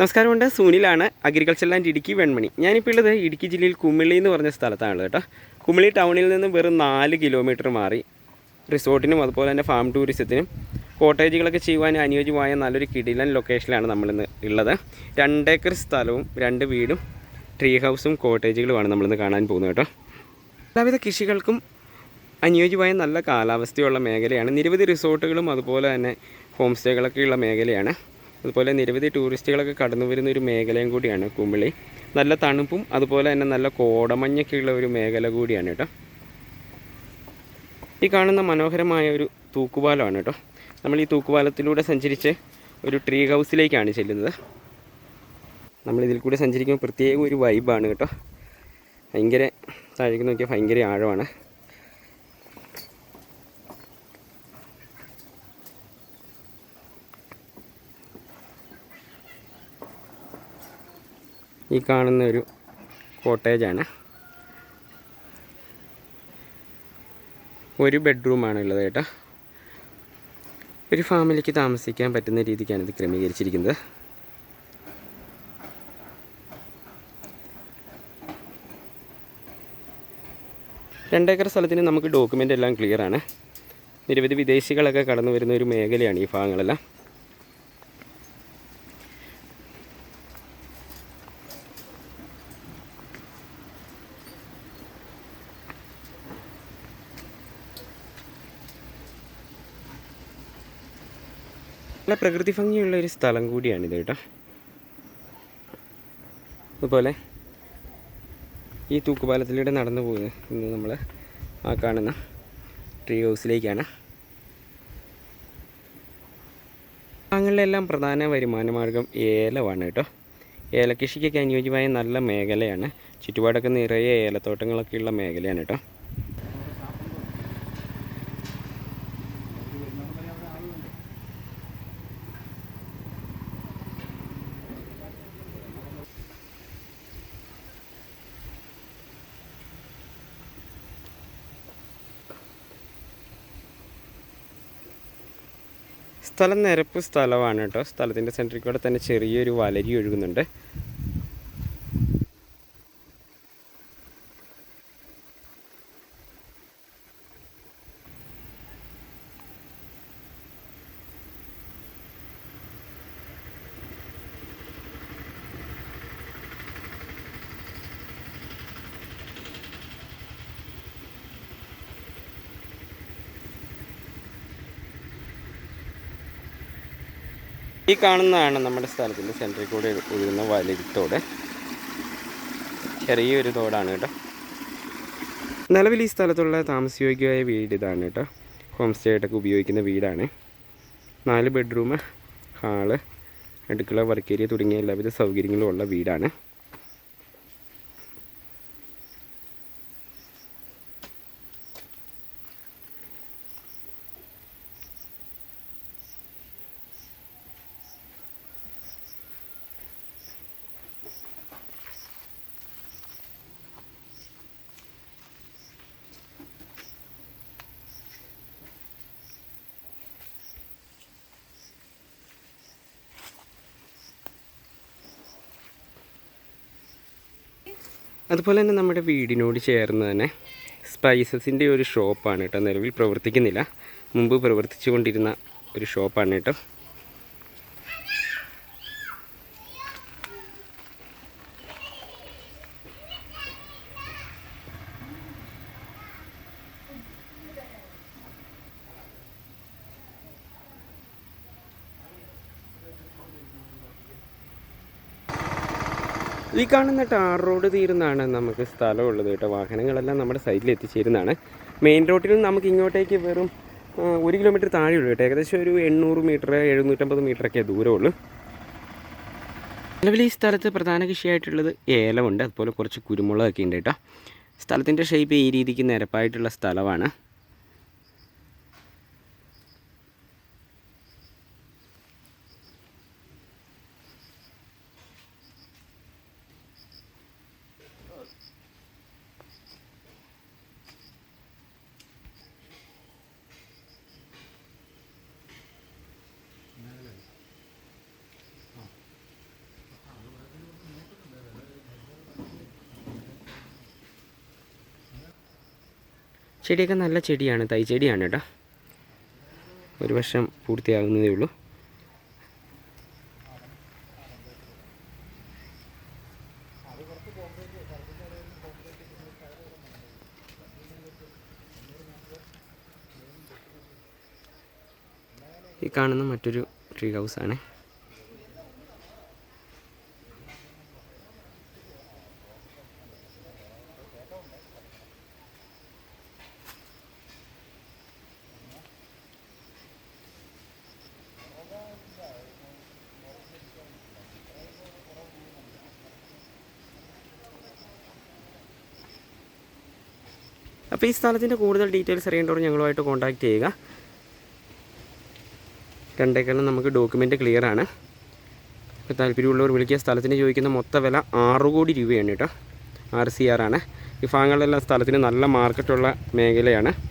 നമസ്കാരമുണ്ട്. സുനിലാണ് agriculture land Idukki Venmani. ഞാനിപ്പോൾ ഉള്ളത് ഇടുക്കി ജില്ലയിൽ കുമിളി എന്ന് പറഞ്ഞ സ്ഥലത്താണ് കേട്ടോ. കുമിളി ടൗണിൽ നിന്ന് വെറും നാല് കിലോമീറ്റർ മാറി റിസോർട്ടിനും അതുപോലെ തന്നെ ഫാം ടൂറിസത്തിനും കോട്ടേജുകളൊക്കെ ചെയ്യുവാൻ അനുയോജ്യമായ നല്ലൊരു കിടിലൻ ലൊക്കേഷനിലാണ് നമ്മളിന്ന് ഉള്ളത്. രണ്ടേക്കർ സ്ഥലവും രണ്ട് വീടും ട്രീ ഹൗസും കോട്ടേജുകളുമാണ് നമ്മളിന്ന് കാണാൻ പോകുന്നത് കേട്ടോ. എല്ലാവിധ കൃഷികൾക്കും അനുയോജ്യമായ നല്ല കാലാവസ്ഥയുള്ള മേഖലയാണ്. നിരവധി റിസോർട്ടുകളും അതുപോലെ തന്നെ ഹോം സ്റ്റേകളൊക്കെയുള്ള മേഖലയാണ്. അതുപോലെ നിരവധി ടൂറിസ്റ്റുകളൊക്കെ കടന്നു വരുന്ന ഒരു മേഖലയും കൂടിയാണ് കുമിളി. നല്ല തണുപ്പും അതുപോലെ തന്നെ നല്ല കോടമഞ്ഞൊക്കെ ഉള്ള ഒരു മേഖല കൂടിയാണ് കേട്ടോ. ഈ കാണുന്ന മനോഹരമായ ഒരു തൂക്കുപാലമാണ് കേട്ടോ. നമ്മൾ ഈ തൂക്കുപാലത്തിലൂടെ സഞ്ചരിച്ച് ഒരു ട്രീ ഹൗസിലേക്കാണ് ചെല്ലുന്നത്. നമ്മൾ ഇതിൽ കൂടെ സഞ്ചരിക്കുമ്പോൾ പ്രത്യേക ഒരു വൈബാണ് കേട്ടോ. ഭയങ്കര താഴേക്ക് നോക്കിയാൽ ഭയങ്കര ആഴമാണ്. ഈ കാണുന്ന ഒരു കോട്ടേജാണ്. ഒരു ബെഡ്റൂമാണ് ഉള്ളത് കേട്ടോ. ഒരു ഫാമിലിക്ക് താമസിക്കാൻ പറ്റുന്ന രീതിക്കാണ് ഇത് ക്രമീകരിച്ചിരിക്കുന്നത്. രണ്ടേക്കർ സ്ഥലത്തിന് നമുക്ക് ഡോക്യുമെന്റ് എല്ലാം ക്ലിയറാണ് നിരവധി വിദേശികളൊക്കെ കടന്നു വരുന്ന ഒരു മേഖലയാണ് ഈ ഭാഗങ്ങളെല്ലാം. നല്ല പ്രകൃതി ഭംഗിയുള്ള ഒരു സ്ഥലം കൂടിയാണിത് കേട്ടോ. അതുപോലെ ഈ തൂക്കുപാലത്തിലൂടെ നടന്നു പോകുന്നത് ഇന്ന് നമ്മൾ ആ കാണുന്ന ട്രീ ഹൗസിലേക്കാണ് ഭാഗങ്ങളിലെല്ലാം പ്രധാന വരുമാന മാർഗം ഏലമാണ് കേട്ടോ. ഏലകൃഷിക്കൊക്കെ അനുയോജ്യമായ നല്ല മേഖലയാണ്. ചുറ്റുപാടൊക്കെ നിറയെ ഏലത്തോട്ടങ്ങളൊക്കെയുള്ള മേഖലയാണ് കേട്ടോ. സ്ഥലം നിരപ്പ് സ്ഥലമാണ് കേട്ടോ. സ്ഥലത്തിന്റെ സെന്ററിൽ കൂടെ തന്നെ ചെറിയൊരു വലരി ഒഴുകുന്നുണ്ട്. ഈ കാണുന്നതാണ് നമ്മുടെ സ്ഥലത്തിന്റെ സെന്ററിൽ കൂടെ ഒഴുകുന്ന വലരിത്തോട് ചെറിയൊരു തോടാണ് കേട്ടോ. നിലവിൽ ഈ സ്ഥലത്തുള്ള താമസയോഗ്യമായ വീട് ഇതാണ് കേട്ടോ. ഹോം സ്റ്റേ ആയിട്ടൊക്കെ ഉപയോഗിക്കുന്ന വീടാണ്. നാല് ബെഡ്റൂം ഹാൾ അടുക്കള വർക്ക് ഏരിയ തുടങ്ങിയ എല്ലാവിധ സൗകര്യങ്ങളും ഉള്ള വീടാണ്. അതുപോലെ തന്നെ നമ്മുടെ വീടിനോട് ചേർന്ന് തന്നെ സ്പൈസസിന്റെ ഒരു ഷോപ്പാണ് കേട്ടോ. നിലവിൽ പ്രവർത്തിക്കുന്നില്ല. മുമ്പ് പ്രവർത്തിച്ചു കൊണ്ടിരുന്ന ഒരു ഷോപ്പാണ് കേട്ടോ. ഈ കാണുന്ന ടാർ റോഡ് തീരുന്നാണ് നമുക്ക് സ്ഥലമുള്ളത് കേട്ടോ. വാഹനങ്ങളെല്ലാം നമ്മുടെ സൈഡിൽ എത്തിച്ചേരുന്നതാണ്. മെയിൻ റോഡിൽ നിന്ന് നമുക്ക് ഇങ്ങോട്ടേക്ക് വെറും ഒരു കിലോമീറ്റർ താഴെയുള്ളൂ കേട്ടോ. ഏകദേശം ഒരു എണ്ണൂറ് മീറ്റർ എഴുന്നൂറ്റമ്പത് മീറ്ററൊക്കെ ദൂരമുള്ളൂ. നിലവിൽ ഈ സ്ഥലത്ത് പ്രധാന കൃഷിയായിട്ടുള്ളത് ഏലമുണ്ട്. അതുപോലെ കുറച്ച് കുരുമുളകൊക്കെ ഉണ്ട് കേട്ടോ. സ്ഥലത്തിന്റെ ഷേപ്പ് ഈ രീതിക്ക് നിരപ്പായിട്ടുള്ള സ്ഥലമാണ്. ചെടിയൊക്കെ നല്ല ചെടിയാണ്. തൈ ചെടിയാണ് കേട്ടോ. ഒരു വർഷം പൂർത്തിയാകുന്നതേ ഉള്ളൂ. ഈ കാണുന്ന മറ്റൊരു ട്രീ ഹൗസാണ്. അപ്പോൾ ഈ സ്ഥലത്തിന്റെ കൂടുതൽ ഡീറ്റെയിൽസ് അറിയേണ്ടവർ ഞങ്ങളുമായിട്ട് കോൺടാക്റ്റ് ചെയ്യുക. രണ്ടേക്കാളും നമുക്ക് ഡോക്യുമെന്റ് ക്ലിയർ ആണ്. ഇപ്പോൾ താല്പര്യമുള്ളവർ വിളിക്കുക. സ്ഥലത്തിന് ചോദിക്കുന്ന മൊത്ത വില ആറ് കോടി രൂപയാണ് കേട്ടോ. ആർ സി ആർ ആണ്. ഈ ഭാഗങ്ങളിലെല്ലാം സ്ഥലത്തിന് നല്ല മാർക്കറ്റുള്ള മേഖലയാണ്.